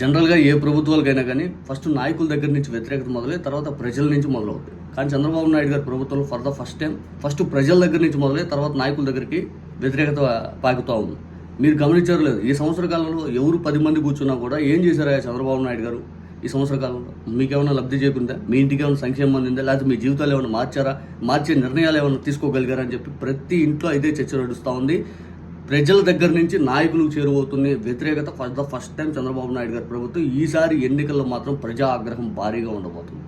జనరల్గా ఏ ప్రభుత్వాలకైనా కానీ ఫస్ట్ నాయకుల దగ్గర నుంచి వ్యతిరేకత మొదలై తర్వాత ప్రజల నుంచి మొదలవుతుంది కానీ చంద్రబాబు నాయుడు గారి ప్రభుత్వంలో for the first time first ప్రజల దగ్గర నుంచి మొదలై తర్వాత నాయకుల దగ్గరికి వ్యతిరేకత పాకుతూ ఉంది. మీరు గమనించారు లేదు ఈ సంవత్సర కాలంలో ఎవరు పది మంది కూర్చున్నా కూడా ఏం చేశారా చంద్రబాబు నాయుడు గారు? ఈ సంవత్సర కాలంలో మీకేమైనా లబ్ధి చేకుందా మీ ఇంటికి ఏమైనా సంక్షేమం అందిందా? లేకపోతే మీ జీవితాలు ఏమైనా మార్చారా? మార్చే నిర్ణయాలు ఏమైనా తీసుకోగలిగారా అని చెప్పి ప్రతి ఇంట్లో ఇదే చర్చ నడుస్తూ ఉంది. ప్రజల దగ్గర నుంచి నాయకులకు చేరువవుతుంది వ్యతిరేకత first the first time Chandrababu Naidu గారి ప్రభుత్వం ఈసారి ఎన్నికల్లో మాత్రం ప్రజా ఆగ్రహం భారీగా ఉండబోతుంది.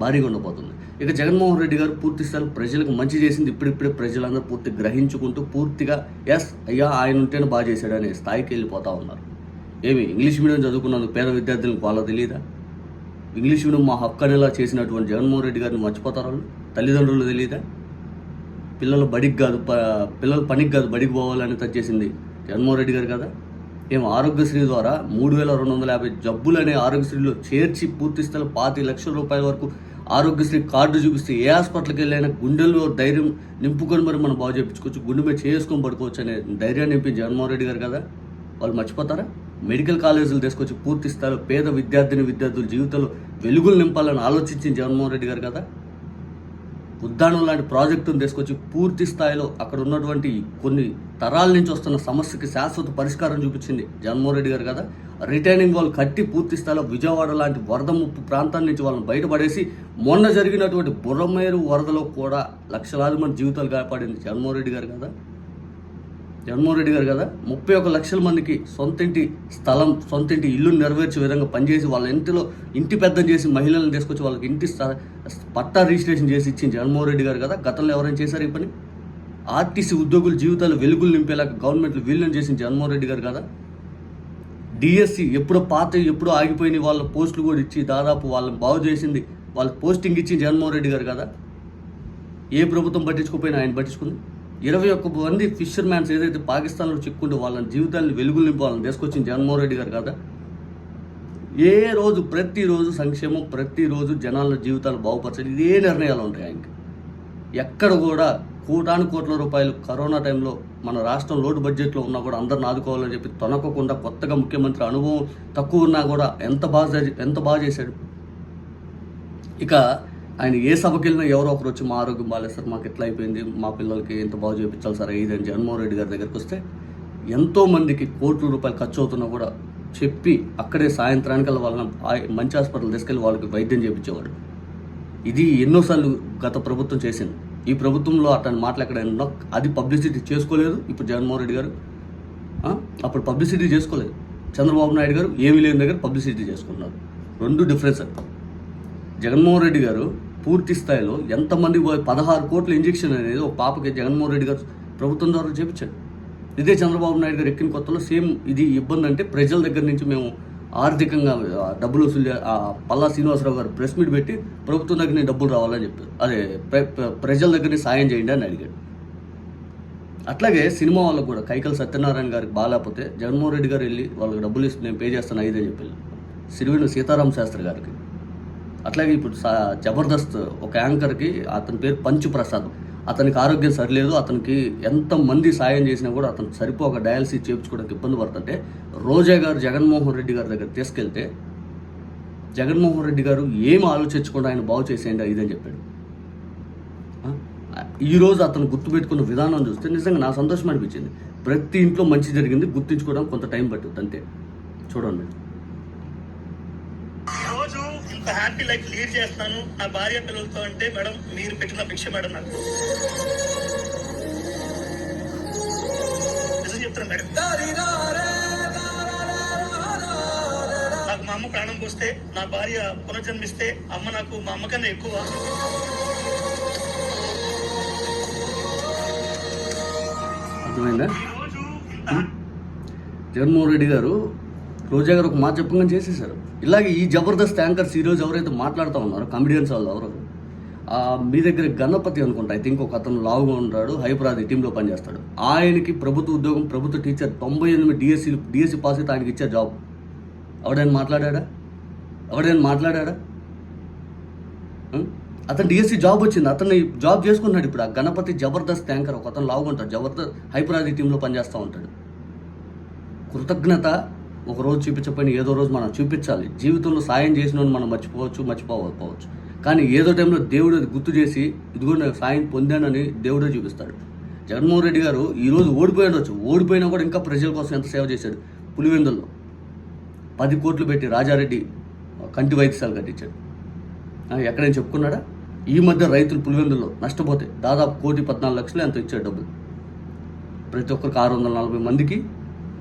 భారీగా ఉండబోతుంది. ఇక జగన్మోహన్ రెడ్డి గారు పూర్తి స్థాయి ప్రజలకు మంచి చేసింది ఇప్పుడిప్పుడే ప్రజలందరూ పూర్తి గ్రహించుకుంటూ పూర్తిగా ఎస్ అయ్యా ఆయన ఉంటేనే బాగా చేశాడు అనే స్థాయికి వెళ్ళిపోతా ఉన్నారు. ఏమి ఇంగ్లీష్ మీడియం చదువుకున్నందుకు పేద విద్యార్థులకు వాళ్ళ తెలియదా ఇంగ్లీష్ మీడియం మా హక్కు అనేలా చేసినటువంటి జగన్మోహన్ రెడ్డి గారిని మర్చిపోతారు వాళ్ళు? తల్లిదండ్రులు తెలియదా పిల్లలు బడికి కాదు ప పిల్లలు పనికి కాదు బడికి పోవాలని తెచ్చేసింది జగన్మోహన్ రెడ్డి గారు కదా. ఏం ఆరోగ్యశ్రీ ద్వారా మూడు వేల రెండు వందల యాభై జబ్బులు ఆరోగ్యశ్రీలో చేర్చి పూర్తి స్థాయిలో పాతి లక్షల రూపాయల వరకు ఆరోగ్యశ్రీ కార్డు చూపిస్తే ఏ హాస్పిటల్కి వెళ్ళైనా గుండెల్లో ధైర్యం నింపుకొని మరి మనం బాగు చేయించుకోవచ్చు గుండె మీద చేసుకొని పడుకోవచ్చు అనే ధైర్యాన్ని నింపి జగన్మోహన్ రెడ్డి గారు కదా. వాళ్ళు మర్చిపోతారా? మెడికల్ కాలేజీలు తీసుకొచ్చి పూర్తి స్థాయిలో పేద విద్యార్థిని విద్యార్థుల జీవితంలో వెలుగులు నింపాలని ఆలోచించింది జగన్మోహన్ రెడ్డి గారు కదా. ఉద్దానం లాంటి ప్రాజెక్టును తీసుకొచ్చి పూర్తి స్థాయిలో అక్కడ ఉన్నటువంటి కొన్ని తరాల నుంచి వస్తున్న సమస్యకి శాశ్వత పరిష్కారం చూపించింది జగన్మోహన్ రెడ్డి గారు కదా. రిటైనింగ్ వాళ్ళు కట్టి పూర్తి స్థాయిలో విజయవాడ లాంటి వరద ముప్పు ప్రాంతాల నుంచి వాళ్ళని బయటపడేసి మొన్న జరిగినటువంటి బుర్రమేరు వరదలో కూడా లక్షలాది మంది జీవితాలు కాపాడింది జగన్మోహన్ రెడ్డి గారు కదా. జగన్మోహన్ రెడ్డి గారు కదా ముప్పై ఒక లక్షల మందికి సొంత ఇంటి స్థలం సొంత ఇంటి ఇల్లు నెరవేర్చే విధంగా పనిచేసి వాళ్ళ ఇంటిలో ఇంటి పెద్దం చేసి మహిళలను తీసుకొచ్చి వాళ్ళకి ఇంటి స్థ- పట్టా రిజిస్ట్రేషన్ చేసి ఇచ్చింది జగన్మోహన్ రెడ్డి గారు కదా గతంలో ఎవరైనా చేశారు ఈ పని? ఆర్టీసీ ఉద్యోగుల జీవితాలు వెలుగులు నింపేలాగా గవర్నమెంట్లు వీళ్ళని చేసింది జగన్మోహన్ రెడ్డి గారు కదా? డిఎస్సి ఎప్పుడో పాత ఎప్పుడో ఆగిపోయిన వాళ్ళ పోస్టులు కూడా ఇచ్చి దాదాపు వాళ్ళని బాగు చేసింది వాళ్ళ పోస్టింగ్ ఇచ్చి జగన్మోహన్ రెడ్డి గారు కదా? ఏ ప్రభుత్వం పట్టించుకోపోయినా ఆయన పట్టించుకుంది? ఇరవై ఒక్క మంది ఫిషర్ మ్యాన్స్ ఏదైతే పాకిస్తాన్లో చిక్కుంటే వాళ్ళ జీవితాన్ని వెలుగులు నింపాలని తీసుకొచ్చింది జగన్మోహన్ రెడ్డి గారు కదా? ఏ రోజు ప్రతిరోజు సంక్షేమం ప్రతిరోజు జనాల జీవితాలు బాగుపరచాలి ఇదే నిర్ణయాలు ఉంటాయి ఆయనకి. ఎక్కడ కూడా కోటాను కోట్ల రూపాయలు కరోనా టైంలో మన రాష్ట్రం లోటు బడ్జెట్లో ఉన్నా కూడా అందరిని ఆదుకోవాలని చెప్పి తొనకకుండా కొత్తగా ముఖ్యమంత్రి అనుభవం తక్కువ ఉన్నా కూడా ఎంత బాగా ఎంత బాగా చేశాడు? ఇక ఆయన ఏ సభకి వెళ్ళినా ఎవరో ఒకరు వచ్చి మా ఆరోగ్యం బాగాలేదు సార్ మాకు ఎట్లా అయిపోయింది మా పిల్లలకి ఎంత బాగు చేయించాలి సార్ ఇది అని జగన్మోహన్ రెడ్డి గారి దగ్గరికి వస్తే ఎంతో మందికి కోట్ల రూపాయలు ఖర్చు అవుతున్నా కూడా చెప్పి అక్కడే సాయంత్రానికల్లా వాళ్ళని మంచి హాస్పిటల్ తీసుకెళ్ళి వాళ్ళకి వైద్యం చేయించేవాడు. ఇది ఎన్నోసార్లు గత ప్రభుత్వం చేసింది. ఈ ప్రభుత్వంలో అతని మాటలు ఎక్కడైనా అది పబ్లిసిటీ చేసుకోలేదు ఇప్పుడు జగన్మోహన్ రెడ్డి గారు. అప్పుడు పబ్లిసిటీ చేసుకోలేదు. చంద్రబాబు నాయుడు గారు ఏమీ లేని దగ్గర పబ్లిసిటీ చేసుకున్నారు. రెండు డిఫరెన్స్. జగన్మోహన్ రెడ్డి గారు పూర్తి స్థాయిలో ఎంతమంది పదహారు కోట్ల ఇంజెక్షన్ అనేది ఒక పాపకి జగన్మోహన్ రెడ్డి గారు ప్రభుత్వం ద్వారా చేపించారు. ఇదే చంద్రబాబు నాయుడు గారు ఎక్కిన కొత్తలో సేమ్ ఇది ఇబ్బంది అంటే ప్రజల దగ్గర నుంచి మేము ఆర్థికంగా డబ్బులు వసూలు పల్లా శ్రీనివాసరావు గారు ప్రెస్ మీట్ పెట్టి ప్రభుత్వం దగ్గర నుంచి డబ్బులు రావాలని చెప్పారు. అదే ప్ర- ప్రజల దగ్గర సాయం చేయండి అని అడిగాడు. అట్లాగే సినిమా వాళ్ళకు కూడా కైకల్ సత్యనారాయణ గారికి బాగాలేకపోతే జగన్మోహన్ రెడ్డి గారు వెళ్ళి వాళ్ళకి డబ్బులు ఇస్తే నేను పే చేస్తాను ఐదు అని చెప్పి సిరివిన సీతారామ శాస్త్రి గారికి. అట్లాగే ఇప్పుడు సా- జబర్దస్త్ ఒక యాంకర్కి అతని పేరు పంచు ప్రసాద్. అతనికి ఆరోగ్యం సరిలేదు అతనికి ఎంత మంది సాయం చేసినా కూడా అతను సరిపోక డయాలసిస్ చేయించుకోవడానికి ఇబ్బంది పడుతుంటే రోజా గారు జగన్మోహన్ రెడ్డి గారి దగ్గర తీసుకెళ్తే జగన్మోహన్ రెడ్డి గారు ఏం ఆలోచించకుండా ఆయన బాగు చేసేయండి ఇదని చెప్పాడు. ఈరోజు అతను గుర్తుపెట్టుకున్న విధానం చూస్తే నిజంగా నా సంతోషం అనిపించింది. ప్రతి ఇంట్లో మంచి జరిగింది గుర్తించుకోవడం కొంత టైం పట్టుద్ది అంతే. చూడండి. ఒక హ్యాపీ లైఫ్ లీడ్ చేస్తున్నాను నా భార్య పిల్లలతో అంటే మేడం మీరు పెట్టిన భిక్ష మేడం నాకు. నిజం మేడం. నాకు మా అమ్మ ప్రాణం పోస్తే నా భార్య పునర్జన్మిస్తే అమ్మ నాకు మా అమ్మ కన్నా ఎక్కువ. అర్థమైందా? జగన్మోహన్ రెడ్డి గారు రోజా గారు ఒక మాట చెప్పగానే చేసేసారు ఇలాగే ఈ జబర్దస్త్ యాంకర్స్ ఈరోజు ఎవరైతే మాట్లాడుతూ ఉన్నారో కమెడియన్స్ వాళ్ళు ఎవరు మీ దగ్గర గణపతి అనుకుంటా ఐ థింక్ ఒక అతను లావుగా ఉంటాడు హైపరాది టీంలో పనిచేస్తాడు. ఆయనకి ప్రభుత్వ ఉద్యోగం ప్రభుత్వ టీచర్ తొంభై ఎనిమిది డిఎస్సీ డిఎస్సీ పాస్ అయితే ఆయనకి ఇచ్చే జాబ్ ఎవడైనా మాట్లాడా ఎవడైనా మాట్లాడా అతను డిఎస్సి జాబ్ వచ్చింది అతన్ని జాబ్ చేసుకున్నాడు ఇప్పుడు. ఆ గణపతి జబర్దస్త్ యాంకర్ ఒక అతను లావుగా ఉంటాడు జబర్దస్త్ హైపరాది టీంలో పనిచేస్తూ ఉంటాడు. కృతజ్ఞత ఒక రోజు చూపించకపోయినా ఏదో రోజు మనం చూపించాలి. జీవితంలో సాయం చేసిన మనం మర్చిపోవచ్చు మర్చిపోకపోవచ్చు. కానీ ఏదో టైంలో దేవుడు అది గుర్తు చేసి ఇదిగో నేను సాయం పొందానని దేవుడే చూపిస్తాడు. జగన్మోహన్ రెడ్డి గారు ఈరోజు ఓడిపోయి ఉండొచ్చు. ఓడిపోయినా కూడా ఇంకా ప్రజల కోసం ఎంత సేవ చేశాడు? పులివెందుల్లో పది కోట్లు పెట్టి రాజారెడ్డి కంటి వైద్యశాల కట్టించాడు. ఎక్కడైనా చెప్పుకున్నాడా? ఈ మధ్య రైతులు పులివెందుల్లో నష్టపోతే దాదాపు కోటి పద్నాలుగు లక్షలు ఎంత ఇచ్చాడు డబ్బులు. ప్రతి ఒక్కరికి ఆరు వందల నలభై మందికి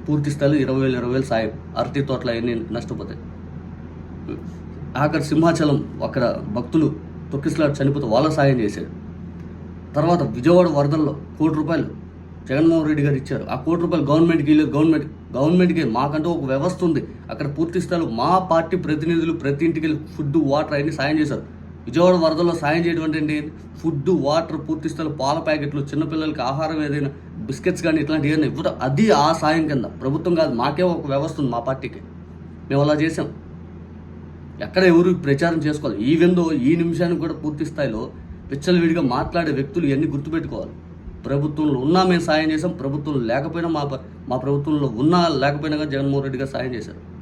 పూర్తి స్థాయిలో ఇరవై వేలు ఇరవై వేలు సాయం. అరటి తోటలు అవన్నీ నష్టపోతాయి. ఆఖరి సింహాచలం అక్కడ భక్తులు తొక్కిసలాడు చనిపోతే వాళ్ళ సాయం చేశారు. తర్వాత విజయవాడ వరదల్లో కోటి రూపాయలు జగన్మోహన్ రెడ్డి గారు ఇచ్చారు. ఆ కోటి రూపాయలు గవర్నమెంట్కి వెళ్ళలేదు గవర్నమెంట్ గవర్నమెంట్కి మాకంటూ ఒక వ్యవస్థ ఉంది. అక్కడ పూర్తి స్థాయిలో మా పార్టీ ప్రతినిధులు ప్రతి ఇంటికి వెళ్ళి ఫుడ్ వాటర్ అన్ని సాయం చేశారు. విజయవాడ వరదల్లో సాయం చేయడం అంటే ఏంటి ఫుడ్ వాటర్ పూర్తి స్థాయిలో పాల ప్యాకెట్లు చిన్నపిల్లలకి ఆహారం ఏదైనా బిస్కెట్స్ కానీ ఇట్లాంటివి ఏదైనా ఇవ్వడం అది ఆ సాయం కింద. ప్రభుత్వం కాదు మాకే ఒక వ్యవస్థ ఉంది మా పార్టీకి. మేము అలా చేసాం ఎక్కడ ఎవరు ప్రచారం చేసుకోవాలి? ఈ విందో ఈ నిమిషానికి కూడా పూర్తి స్థాయిలో విచ్చలవిడిగా మాట్లాడే వ్యక్తులు ఇవన్నీ గుర్తుపెట్టుకోవాలి. ప్రభుత్వంలో ఉన్నా మేము సాయం చేసాం ప్రభుత్వం లేకపోయినా మా ప- మా ప్రభుత్వంలో ఉన్నా లేకపోయినా కానీ జగన్మోహన్ రెడ్డి గారు సాయం చేశారు.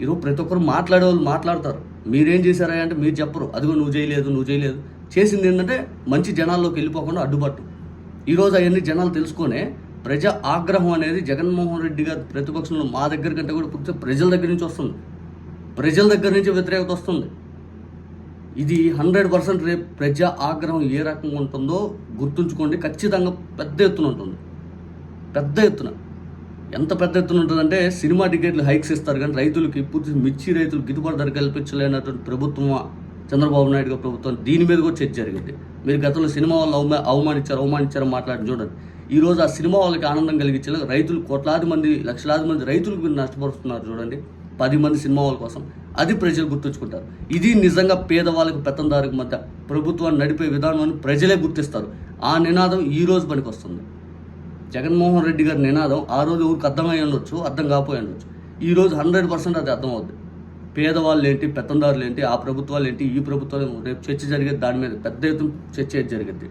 ఈరోజు ప్రతి ఒక్కరు మాట్లాడేవాళ్ళు మాట్లాడతారు. మీరేం చేశారా అంటే మీరు చెప్పరు. అదిగో నువ్వు చేయలేదు నువ్వు చేయలేదు. చేసింది ఏంటంటే మంచి జనాల్లోకి వెళ్ళిపోకుండా అడ్డుపట్టు. ఈరోజు అవన్నీ జనాలు తెలుసుకొనే ప్రజా ఆగ్రహం అనేది జగన్మోహన్ రెడ్డి గారు ప్రతిపక్షంలో మా దగ్గర కంటే కూడా పూర్తి ప్రజల దగ్గర నుంచి వస్తుంది. ప్రజల దగ్గర నుంచి వ్యతిరేకత వస్తుంది. ఇది హండ్రెడ్ పర్సెంట్ రేపు ప్రజా ఆగ్రహం ఏ రకంగా ఉంటుందో గుర్తుంచుకోండి. ఖచ్చితంగా పెద్ద ఎత్తున ఉంటుంది. పెద్ద ఎత్తున. ఎంత పెద్ద ఎత్తున ఉంటుందంటే సినిమా టికెట్లు హైక్స్ ఇస్తారు కానీ రైతులకి పూర్తి మిర్చి రైతులు గిట్టుబాటు ధర కల్పించలేనటువంటి ప్రభుత్వం చంద్రబాబు నాయుడు గారి ప్రభుత్వం దీని మీద కూడా చర్చ జరిగింది. మీరు గతంలో సినిమా వాళ్ళు అవమా అవమానించారు అవమానించారు మాట్లాడి చూడండి. ఈ రోజు ఆ సినిమా వాళ్ళకి ఆనందం కలిగించేలా రైతులు కోట్లాది మంది లక్షలాది మంది రైతులకు మీరు నష్టపరుస్తున్నారు చూడండి. పది మంది సినిమా వాళ్ళ కోసం. అది ప్రజలు గుర్తుంచుకుంటారు ఇది నిజంగా పేదవాళ్ళకి పెత్తందారికి మధ్య ప్రభుత్వాన్ని నడిపే విధానం అని ప్రజలే గుర్తిస్తారు. ఆ నినాదం ఈ రోజు పనికి వస్తుంది జగన్మోహన్ రెడ్డి గారి నినాదం ఆ రోజు ఊరికి అర్థమై ఉండొచ్చు అర్థం కాపోయి ఉండొచ్చు. ఈ రోజు హండ్రెడ్ పర్సెంట్ అది అర్థమవుద్ది. పేదవాళ్ళు ఏంటి పెత్తందారులు ఏంటి ఆ ప్రభుత్వాలు ఏంటి ఈ ప్రభుత్వాలు రేపు చర్చ జరిగేది దాని మీద పెద్ద ఎత్తున చర్చ జరిగింది.